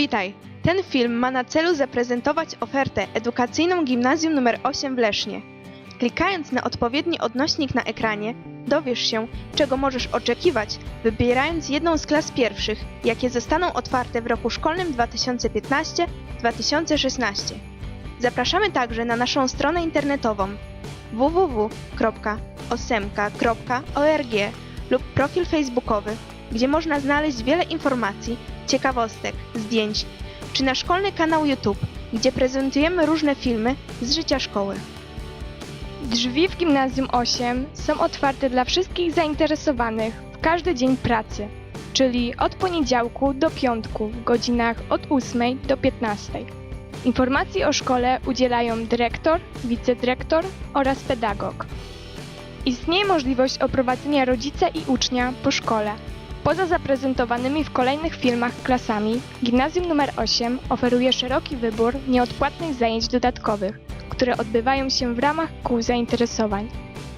Witaj! Ten film ma na celu zaprezentować ofertę edukacyjną Gimnazjum nr 8 w Lesznie. Klikając na odpowiedni odnośnik na ekranie, dowiesz się, czego możesz oczekiwać, wybierając jedną z klas pierwszych, jakie zostaną otwarte w roku szkolnym 2015-2016. Zapraszamy także na naszą stronę internetową www.osemka.org lub profil facebookowy, gdzie można znaleźć wiele informacji, ciekawostek, zdjęć, czy na szkolny kanał YouTube, gdzie prezentujemy różne filmy z życia szkoły. Drzwi w Gimnazjum 8 są otwarte dla wszystkich zainteresowanych w każdy dzień pracy, czyli od poniedziałku do piątku w godzinach od 8 do 15. Informacji o szkole udzielają dyrektor, wicedyrektor oraz pedagog. Istnieje możliwość oprowadzenia rodzica i ucznia po szkole. Poza zaprezentowanymi w kolejnych filmach klasami, Gimnazjum nr 8 oferuje szeroki wybór nieodpłatnych zajęć dodatkowych, które odbywają się w ramach kół zainteresowań.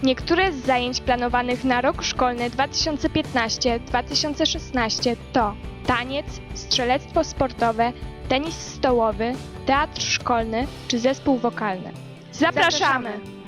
Niektóre z zajęć planowanych na rok szkolny 2015-2016 to taniec, strzelectwo sportowe, tenis stołowy, teatr szkolny czy zespół wokalny. Zapraszamy!